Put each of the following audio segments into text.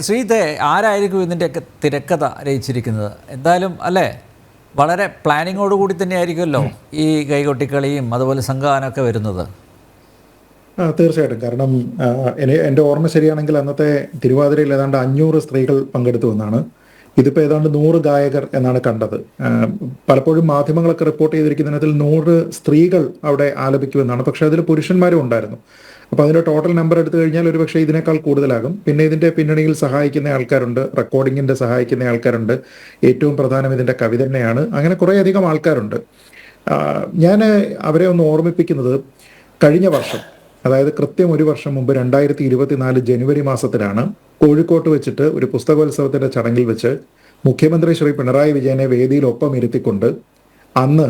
ശ്രീത്തെ ആരായിരിക്കും ഇതിന്റെയൊക്കെ തിരക്കഥ രചിച്ചിരിക്കുന്നത്? എന്തായാലും അല്ലേ? വളരെ പ്ലാനിങ്ങോട് കൂടി തന്നെ തന്നെയായിരിക്കുമല്ലോ ഈ കൈകൊട്ടിക്കളിയും അതുപോലെ സംഘാനൊക്കെ വരുന്നത്. ആ, തീർച്ചയായിട്ടും. കാരണം എന്റെ ഓർമ്മ ശരിയാണെങ്കിൽ അന്നത്തെ തിരുവാതിരയിൽ ഏതാണ്ട് അഞ്ഞൂറ് സ്ത്രീകൾ പങ്കെടുത്തു എന്നാണ്. ഇതിപ്പോൾ ഏതാണ്ട് നൂറ് ഗായകർ എന്നാണ് കണ്ടത്. പലപ്പോഴും മാധ്യമങ്ങളൊക്കെ റിപ്പോർട്ട് ചെയ്തിരിക്കുന്നതിൽ നൂറ് സ്ത്രീകൾ അവിടെ ആലപിക്കുമെന്നാണ്. പക്ഷേ അതിൽ പുരുഷന്മാരും ഉണ്ടായിരുന്നു. അപ്പോൾ അതിന്റെ ടോട്ടൽ നമ്പർ എടുത്തു കഴിഞ്ഞാൽ ഒരു പക്ഷേ ഇതിനേക്കാൾ കൂടുതലാകും. പിന്നെ ഇതിന്റെ പിന്നണിയിൽ സഹായിക്കുന്ന ആൾക്കാരുണ്ട് റെക്കോർഡിങ്ങിന്റെ സഹായിക്കുന്ന ആൾക്കാരുണ്ട്. ഏറ്റവും പ്രധാനം ഇതിന്റെ കവി തന്നെയാണ്. അങ്ങനെ കുറേയധികം ആൾക്കാരുണ്ട്. ഞാൻ അവരെ ഒന്ന് ഓർമ്മിപ്പിക്കുന്നത് കഴിഞ്ഞ വർഷം അതായത് കൃത്യം ഒരു വർഷം മുമ്പ് രണ്ടായിരത്തി ഇരുപത്തിനാല് ജനുവരി മാസത്തിലാണ് കോഴിക്കോട്ട് വെച്ചിട്ട് ഒരു പുസ്തകോത്സവത്തിന്റെ ചടങ്ങിൽ വെച്ച് മുഖ്യമന്ത്രി ശ്രീ പിണറായി വിജയനെ വേദിയിൽ ഒപ്പം ഇരുത്തിക്കൊണ്ട് അന്ന്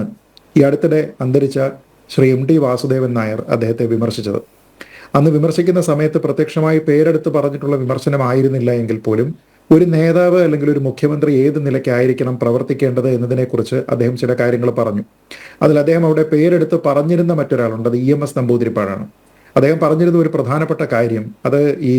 ഈ അടുത്തിടെ അന്തരിച്ച ശ്രീ എം ടി വാസുദേവൻ നായർ അദ്ദേഹത്തെ വിമർശിച്ചത്. അന്ന് വിമർശിക്കുന്ന സമയത്ത് പ്രത്യക്ഷമായി പേരെടുത്ത് പറഞ്ഞിട്ടുള്ള വിമർശനമായിരുന്നില്ല എങ്കിൽ പോലും ഒരു നേതാവ് അല്ലെങ്കിൽ ഒരു മുഖ്യമന്ത്രി ഏത് നിലയ്ക്കായിരിക്കണം പ്രവർത്തിക്കേണ്ടത് എന്നതിനെക്കുറിച്ച് അദ്ദേഹം ചില കാര്യങ്ങൾ പറഞ്ഞു. അതിൽ അദ്ദേഹം അവിടെ പേരെടുത്ത് പറഞ്ഞിരുന്ന മറ്റൊരാളുണ്ട് അത് ഇ എം എസ് നമ്പൂതിരിപ്പാടാണ്. അദ്ദേഹം പറഞ്ഞിരുന്ന ഒരു പ്രധാനപ്പെട്ട കാര്യം അത് ഈ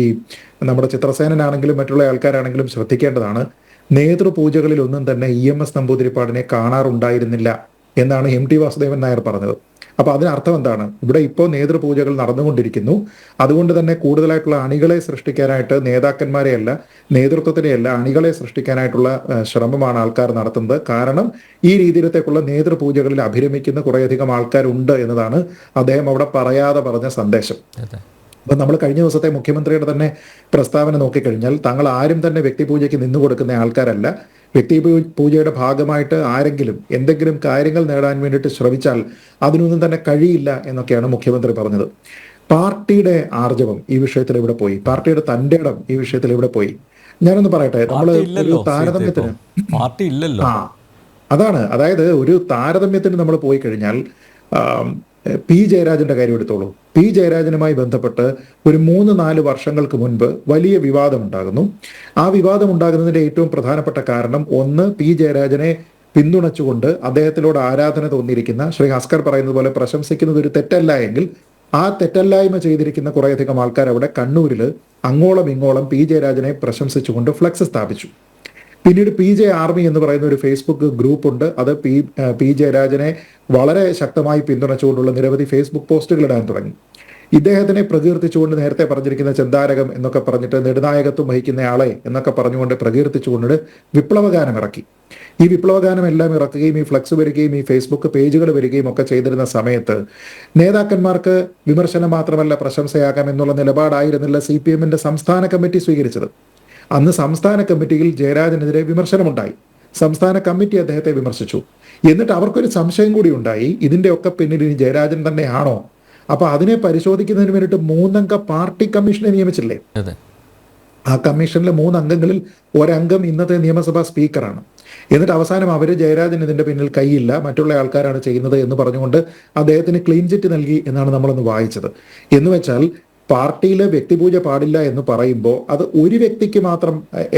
നമ്മുടെ ചിത്രസേനനാണെങ്കിലും മറ്റുള്ള ആൾക്കാരാണെങ്കിലും ശ്രദ്ധിക്കേണ്ടതാണ്. നേതൃപൂജകളിൽ ഒന്നും തന്നെ ഇ എം എസ് നമ്പൂതിരിപ്പാടിനെ കാണാറുണ്ടായിരുന്നില്ല എന്നാണ് എം ടി വാസുദേവൻ നായർ പറഞ്ഞത്. അപ്പൊ അതിനർത്ഥം എന്താണ്? ഇവിടെ ഇപ്പോൾ നേതൃപൂജകൾ നടന്നുകൊണ്ടിരിക്കുന്നു. അതുകൊണ്ട് തന്നെ കൂടുതലായിട്ടുള്ള അണികളെ സൃഷ്ടിക്കാനായിട്ട് നേതാക്കന്മാരെയല്ല നേതൃത്വത്തിനെയല്ല അണികളെ സൃഷ്ടിക്കാനായിട്ടുള്ള ശ്രമമാണ് ആൾക്കാർ നടത്തുന്നത്. കാരണം ഈ രീതിയിലത്തേക്കുള്ള നേതൃപൂജകളിൽ അഭിരമിക്കുന്ന കുറേയധികം ആൾക്കാരുണ്ട് എന്നതാണ് അദ്ദേഹം അവിടെ പറയാതെ പറഞ്ഞ സന്ദേശം. അപ്പൊ നമ്മൾ കഴിഞ്ഞ ദിവസത്തെ മുഖ്യമന്ത്രിയുടെ തന്നെ പ്രസ്താവന നോക്കിക്കഴിഞ്ഞാൽ തങ്ങൾ ആരും തന്നെ വ്യക്തിപൂജയ്ക്ക് നിന്നു കൊടുക്കുന്ന ആൾക്കാരല്ല. വ്യക്തി പൂജയുടെ ഭാഗമായിട്ട് ആരെങ്കിലും എന്തെങ്കിലും കാര്യങ്ങൾ നേടാൻ വേണ്ടിയിട്ട് ശ്രമിച്ചാൽ അതിനൊന്നും തന്നെ കഴിയില്ല എന്നൊക്കെയാണ് മുഖ്യമന്ത്രി പറഞ്ഞത്. പാർട്ടിയുടെ ആർജവം ഈ വിഷയത്തിൽ ഇവിടെ പോയി? പാർട്ടിയുടെ തന്റെ ഇടം ഈ വിഷയത്തിൽ ഇവിടെ പോയി? ഞാനൊന്ന് പറയട്ടെ നമ്മൾ ഒരു താരതമ്യത്തിന്. പാർട്ടി ഇല്ലല്ലോ. ആ അതാണ്. അതായത് ഒരു താരതമ്യത്തിന് നമ്മൾ പോയി കഴിഞ്ഞാൽ പി ജയരാജന്റെ കാര്യം എടുത്തോളൂ. പി ജയരാജനുമായി ബന്ധപ്പെട്ട് ഒരു മൂന്ന് നാല് വർഷങ്ങൾക്ക് മുൻപ് വലിയ വിവാദം ഉണ്ടാകുന്നു ആ വിവാദം ഉണ്ടാകുന്നതിന്റെ ഏറ്റവും പ്രധാനപ്പെട്ട കാരണം ഒന്ന് പി ജയരാജനെ പിന്തുണച്ചുകൊണ്ട് അദ്ദേഹത്തിനോട് ആരാധന തോന്നിയിരിക്കുന്ന ശ്രീ ഹസ്കർ പറയുന്നത് പോലെ പ്രശംസിക്കുന്നത് ഒരു തെറ്റല്ല എങ്കിൽ ആ തെറ്റല്ലായ്മ ചെയ്തിരിക്കുന്ന കുറേയധികം ആൾക്കാർ അവിടെ കണ്ണൂരിൽ അങ്ങോളം ഇങ്ങോളം പി ജയരാജനെ പ്രശംസിച്ചുകൊണ്ട് ഫ്ലക്സ് സ്ഥാപിച്ചു. പിന്നീട് പി ജെ ആർമി എന്ന് പറയുന്ന ഒരു ഫേസ്ബുക്ക് ഗ്രൂപ്പ് ഉണ്ട്. അത് പി പി ജയരാജനെ വളരെ ശക്തമായി പിന്തുണച്ചുകൊണ്ടുള്ള നിരവധി ഫേസ്ബുക്ക് പോസ്റ്റുകൾ ഇടാൻ തുടങ്ങി. ഇദ്ദേഹത്തിനെ പ്രകീർത്തിച്ചുകൊണ്ട് നേരത്തെ പറഞ്ഞിരിക്കുന്ന ചെന്താരകം എന്നൊക്കെ പറഞ്ഞിട്ട് നെടുനായകത്വം വഹിക്കുന്ന ആളെ എന്നൊക്കെ പറഞ്ഞുകൊണ്ട് പ്രകീർത്തിച്ചുകൊണ്ട് വിപ്ലവഗാനം ഇറക്കി. ഈ വിപ്ലവഗാനം എല്ലാം ഇറക്കുകയും ഈ ഫ്ലക്സ് വരികയും ഈ ഫേസ്ബുക്ക് പേജുകൾ വരികയും ഒക്കെ ചെയ്തിരുന്ന സമയത്ത് നേതാക്കന്മാർക്ക് വിമർശനം മാത്രമല്ല പ്രശംസയാകാം എന്നുള്ള നിലപാടായിരുന്നില്ല സി പി എമ്മിന്റെ സംസ്ഥാന കമ്മിറ്റി സ്വീകരിച്ചത്. അന്ന് സംസ്ഥാന കമ്മിറ്റിയിൽ ജയരാജനെതിരെ വിമർശനമുണ്ടായി. സംസ്ഥാന കമ്മിറ്റി അദ്ദേഹത്തെ വിമർശിച്ചു. എന്നിട്ട് അവർക്കൊരു സംശയം കൂടി ഉണ്ടായി. ഇതിന്റെ ഒക്കെ പിന്നിൽ ഇനി ജയരാജൻ തന്നെയാണോ? അപ്പൊ അതിനെ പരിശോധിക്കുന്നതിന് വേണ്ടിയിട്ട് മൂന്നംഗ പാർട്ടി കമ്മീഷനെ നിയമിച്ചില്ലേ? ആ കമ്മീഷനിലെ മൂന്ന് അംഗങ്ങളിൽ ഒരംഗം ഇന്നത്തെ നിയമസഭാ സ്പീക്കറാണ്. എന്നിട്ട് അവസാനം അവർ ജയരാജൻ ഇതിന്റെ പിന്നിൽ കൈയില്ല. മറ്റുള്ള ആൾക്കാരാണ് ചെയ്യുന്നത് എന്ന് പറഞ്ഞുകൊണ്ട് അദ്ദേഹത്തിന് ക്ലീൻ ചിറ്റ് നൽകി എന്നാണ് നമ്മളൊന്ന് വായിച്ചത്. എന്ന് വെച്ചാൽ പാർട്ടിയിലെ വ്യക്തിപൂജ പാടില്ല എന്ന് പറയുമ്പോൾ അത് ഒരു വ്യക്തിക്ക് മാത്രം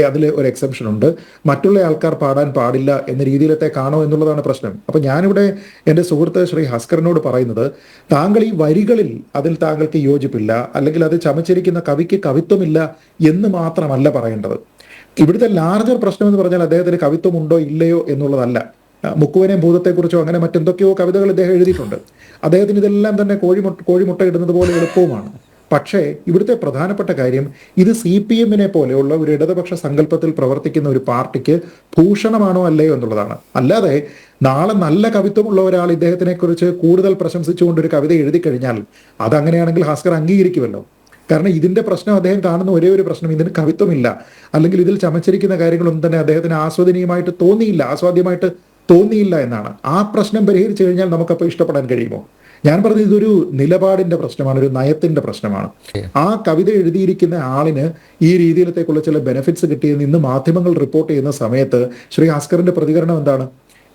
അതിൽ ഒരു എക്സെപ്ഷൻ ഉണ്ട്. മറ്റുള്ള ആൾക്കാർ പാടാൻ പാടില്ല എന്ന രീതിയിലത്തെ കാണോ എന്നുള്ളതാണ് പ്രശ്നം. അപ്പൊ ഞാനിവിടെ എന്റെ സുഹൃത്ത് ശ്രീ ഹസ്കറിനോട് പറയുന്നത് താങ്കൾ ഈ വരികളിൽ അതിൽ താങ്കൾക്ക് യോജിപ്പില്ല അല്ലെങ്കിൽ അത് ചമച്ചിരിക്കുന്ന കവിക്ക് കവിത്വമില്ല എന്ന് മാത്രമല്ല പറയേണ്ടത്. ഇവിടുത്തെ ലാർജർ പ്രശ്നം എന്ന് പറഞ്ഞാൽ അദ്ദേഹത്തിന് കവിത്വം ഉണ്ടോ ഇല്ലയോ എന്നുള്ളതല്ല. മുക്കുവനെ ഭൂതത്തെക്കുറിച്ചോ അങ്ങനെ മറ്റെന്തൊക്കെയോ കവിതകൾ ഇദ്ദേഹം എഴുതിയിട്ടുണ്ട്. അദ്ദേഹത്തിന് ഇതെല്ലാം തന്നെ കോഴിമുട്ട കോഴിമുട്ട ഇടുന്നത് പോലെ എളുപ്പവുമാണ്. പക്ഷേ ഇവിടുത്തെ പ്രധാനപ്പെട്ട കാര്യം ഇത് സി പി എമ്മിനെ പോലെയുള്ള ഒരു ഇടതുപക്ഷ സങ്കല്പത്തിൽ പ്രവർത്തിക്കുന്ന ഒരു പാർട്ടിക്ക് ഭൂഷണമാണോ അല്ലയോ എന്നുള്ളതാണ്. അല്ലാതെ നാളെ നല്ല കവിത്വമുള്ള ഒരാൾ ഇദ്ദേഹത്തിനെ കുറിച്ച് കൂടുതൽ പ്രശംസിച്ചുകൊണ്ട് ഒരു കവിത എഴുതി കഴിഞ്ഞാൽ അതങ്ങനെയാണെങ്കിൽ ഭാസ്കർ അംഗീകരിക്കുമല്ലോ. കാരണം ഇതിന്റെ പ്രശ്നം അദ്ദേഹം കാണുന്ന ഒരേ ഒരു പ്രശ്നം ഇതിന് കവിത്വമില്ല. അല്ലെങ്കിൽ ഇതിൽ ചമച്ചിരിക്കുന്ന കാര്യങ്ങളൊന്നും തന്നെ അദ്ദേഹത്തിന് ആസ്വദനീയമായിട്ട് തോന്നിയില്ല ആസ്വാദ്യമായിട്ട് തോന്നിയില്ല എന്നാണ്. ആ പ്രശ്നം പരിഹരിച്ചു കഴിഞ്ഞാൽ നമുക്കപ്പോൾ ഇഷ്ടപ്പെടാൻ കഴിയുമോ? ഞാൻ പറഞ്ഞത് ഇതൊരു നിലപാടിന്റെ പ്രശ്നമാണ് ഒരു നയത്തിന്റെ പ്രശ്നമാണ്. ആ കവിത എഴുതിയിരിക്കുന്ന ആളിന് ഈ രീതിയിലത്തേക്കുള്ള ചില ബെനിഫിറ്റ്സ് കിട്ടിയെന്ന് ഇന്ന് മാധ്യമങ്ങൾ റിപ്പോർട്ട് ചെയ്യുന്ന സമയത്ത് ശ്രീ ഹാസ്കറിന്റെ പ്രതികരണം എന്താണ്?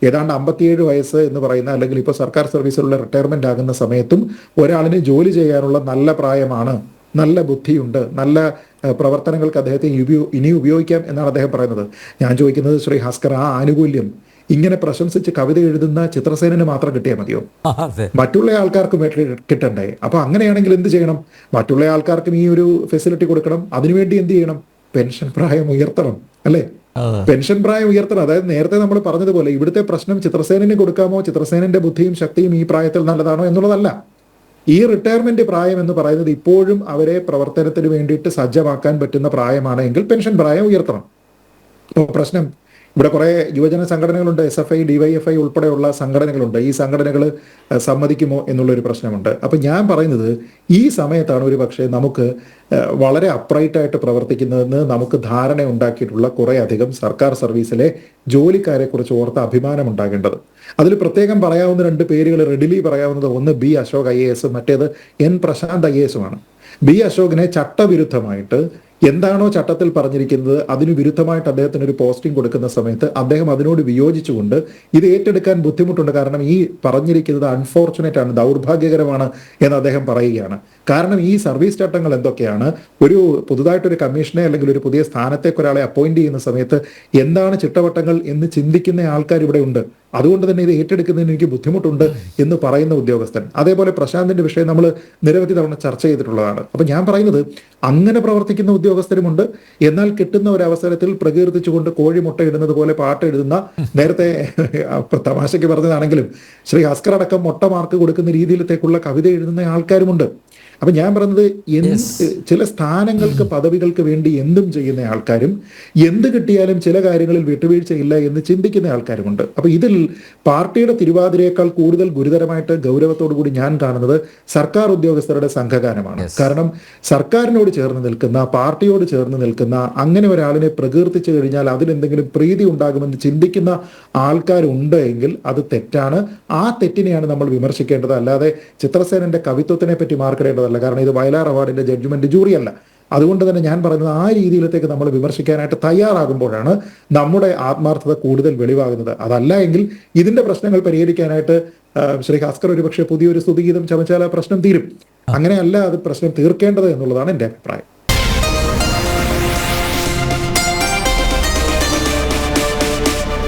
ഏതാണ്ട് അമ്പത്തിയേഴ് വയസ്സ് എന്ന് പറയുന്ന അല്ലെങ്കിൽ ഇപ്പോൾ സർക്കാർ സർവീസിലുള്ള റിട്ടയർമെന്റ് ആകുന്ന സമയത്തും ഒരാളിന് ജോലി ചെയ്യാനുള്ള നല്ല പ്രായമാണ് നല്ല ബുദ്ധിയുണ്ട് നല്ല പ്രവർത്തനങ്ങൾക്ക് അദ്ദേഹത്തെ ഇനി ഉപയോഗിക്കാം എന്നാണ് അദ്ദേഹം പറയുന്നത്. ഞാൻ ചോദിക്കുന്നത് ശ്രീ ഹാസ്കർ ആ ആനുകൂല്യം ഇങ്ങനെ പ്രശംസിച്ച് കവിത എഴുതുന്ന ചിത്രസേനന് മാത്രം കിട്ടിയാൽ മതിയോ? മറ്റുള്ള ആൾക്കാർക്കും കിട്ടണ്ടേ? അപ്പൊ അങ്ങനെയാണെങ്കിൽ എന്ത് ചെയ്യണം? മറ്റുള്ള ആൾക്കാർക്കും ഈ ഒരു ഫെസിലിറ്റി കൊടുക്കണം. അതിനുവേണ്ടി എന്ത് ചെയ്യണം? പെൻഷൻ പ്രായം ഉയർത്തണം അല്ലേ? പെൻഷൻ പ്രായം ഉയർത്തണം. അതായത് നേരത്തെ നമ്മൾ പറഞ്ഞതുപോലെ ഇവിടുത്തെ പ്രശ്നം ചിത്രസേനന് കൊടുക്കാമോ? ചിത്രസേനന്റെ ബുദ്ധിയും ശക്തിയും ഈ പ്രായത്തിൽ നല്ലതാണോ എന്നുള്ളതല്ല. ഈ റിട്ടയർമെന്റ് പ്രായം എന്ന് പറയുന്നത് ഇപ്പോഴും അവരെ പ്രവർത്തനത്തിന് വേണ്ടിയിട്ട് സജ്ജമാക്കാൻ പറ്റുന്ന പ്രായമാണ് എങ്കിൽ പെൻഷൻ പ്രായം ഉയർത്തണം. ഇപ്പോൾ പ്രശ്നം ഇവിടെ കുറെ യുവജന സംഘടനകളുണ്ട് S F I D Y F I ഉൾപ്പെടെയുള്ള സംഘടനകളുണ്ട്. ഈ സംഘടനകൾ സമ്മതിക്കുമോ എന്നുള്ളൊരു പ്രശ്നമുണ്ട്. അപ്പം ഞാൻ പറയുന്നത് ഈ സമയത്താണ് ഒരു പക്ഷേ നമുക്ക് വളരെ അപ്രൈറ്റ് ആയിട്ട് പ്രവർത്തിക്കുന്നതെന്ന് നമുക്ക് ധാരണ ഉണ്ടാക്കിയിട്ടുള്ള കുറേ അധികം സർക്കാർ സർവീസിലെ ജോലിക്കാരെ കുറിച്ച് ഓർത്ത് അഭിമാനം ഉണ്ടാകേണ്ടത്. അതിൽ പ്രത്യേകം പറയാവുന്ന രണ്ട് പേരുകൾ റെഡിലി പറയാവുന്നത് ഒന്ന് ബി അശോക് ഐ എ എസും മറ്റേത് എൻ പ്രശാന്ത് ഐ എസുമാണ് ബി അശോകിനെ ചട്ടവിരുദ്ധമായിട്ട് എന്താണോ ചട്ടത്തിൽ പറഞ്ഞിരിക്കുന്നത് അതിന് വിരുദ്ധമായിട്ട് അദ്ദേഹത്തിന് ഒരു പോസ്റ്റിംഗ് കൊടുക്കുന്ന സമയത്ത് അദ്ദേഹം അതിനോട് വിയോജിച്ചുകൊണ്ട് ഇത് ഏറ്റെടുക്കാൻ ബുദ്ധിമുട്ടുണ്ട്. കാരണം ഈ പറഞ്ഞിരിക്കുന്നത് അൺഫോർച്ചുനേറ്റ് ആണ് ദൗർഭാഗ്യകരമാണ് എന്ന് അദ്ദേഹം പറയുകയാണ്. കാരണം ഈ സർവീസ് ചട്ടങ്ങൾ എന്തൊക്കെയാണ്? ഒരു പുതുതായിട്ടൊരു കമ്മീഷനെ അല്ലെങ്കിൽ ഒരു പുതിയ സ്ഥാനത്തേക്ക് ഒരാളെ അപ്പോയിന്റ് ചെയ്യുന്ന സമയത്ത് എന്താണ് ചിട്ടവട്ടങ്ങൾ എന്ന് ചിന്തിക്കുന്ന ആൾക്കാർ ഇവിടെ ഉണ്ട്. അതുകൊണ്ട് തന്നെ ഇത് ഏറ്റെടുക്കുന്നതിന് എനിക്ക് ബുദ്ധിമുട്ടുണ്ട് എന്ന് പറയുന്ന ഉദ്യോഗസ്ഥൻ. അതേപോലെ പ്രശാന്തിന്റെ വിഷയം നമ്മൾ നിരവധി തവണ ചർച്ച ചെയ്തിട്ടുള്ളതാണ്. അപ്പൊ ഞാൻ പറയുന്നത് അങ്ങനെ പ്രവർത്തിക്കുന്ന ഉദ്യോഗസ്ഥരുമുണ്ട്. എന്നാൽ കിട്ടുന്ന ഒരു അവസരത്തിൽ പ്രകീർത്തിച്ചുകൊണ്ട് കോഴിമുട്ട ഇടുന്നത് പോലെ പാട്ട് എഴുതുന്ന നേരത്തെ തമാശയ്ക്ക് പറഞ്ഞതാണെങ്കിലും ശ്രീ ഹസ്കർ അടക്കം മുട്ട മാർക്ക് കൊടുക്കുന്ന രീതിയിലത്തേക്കുള്ള കവിത എഴുതുന്ന ആൾക്കാരുമുണ്ട്. അപ്പൊ ഞാൻ പറയുന്നത് എന്ത് ചില സ്ഥാനങ്ങൾക്ക് പദവികൾക്ക് വേണ്ടി എന്തും ചെയ്യുന്ന ആൾക്കാരും എന്ത് കിട്ടിയാലും ചില കാര്യങ്ങളിൽ വിട്ടുവീഴ്ചയില്ല എന്ന് ചിന്തിക്കുന്ന ആൾക്കാരുമുണ്ട്. അപ്പൊ ഇതിൽ പാർട്ടിയുടെ തിരുവാതിരയേക്കാൾ കൂടുതൽ ഗുരുതരമായിട്ട് ഗൗരവത്തോടു കൂടി ഞാൻ കാണുന്നത് സർക്കാർ ഉദ്യോഗസ്ഥരുടെ സംഘകാരമാണ് കാരണം സർക്കാരിനോട് ചേർന്ന് നിൽക്കുന്ന പാർട്ടിയോട് ചേർന്ന് നിൽക്കുന്ന അങ്ങനെ ഒരാളിനെ പ്രകീർത്തിച്ചു കഴിഞ്ഞാൽ അതിലെന്തെങ്കിലും പ്രീതി ഉണ്ടാകുമെന്ന് ചിന്തിക്കുന്ന ആൾക്കാരുണ്ട് എങ്കിൽ അത് തെറ്റാണ്. ആ തെറ്റിനെയാണ് നമ്മൾ വിമർശിക്കേണ്ടത്. അല്ലാതെ ചിത്രസേനന്റെ കവിത്വത്തിനെ പറ്റി മാർക്കിടേണ്ടതല്ല. കാരണം ഇത് വയലാർ അവാർഡിന്റെ ജഡ്ജ്മെന്റ് ജൂറിയല്ല അതുകൊണ്ട് തന്നെ ഞാൻ പറയുന്നത് ആ രീതിയിലത്തേക്ക് നമ്മൾ വിമർശിക്കാനായിട്ട് തയ്യാറാകുമ്പോഴാണ് നമ്മുടെ ആത്മാർത്ഥത കൂടുതൽ വെളിവാകുന്നത്. അതല്ല എങ്കിൽ ഇതിന്റെ പ്രശ്നങ്ങൾ പരിഹരിക്കാനായിട്ട് ശ്രീ ഹാസ്കർ ഒരു പക്ഷേ പുതിയൊരു സ്തുതിഗീതം ചമച്ചാൽ ആ പ്രശ്നം തീരും. അങ്ങനെയല്ല അത് പ്രശ്നം തീർക്കേണ്ടത് എന്നുള്ളതാണ് എന്റെ അഭിപ്രായം.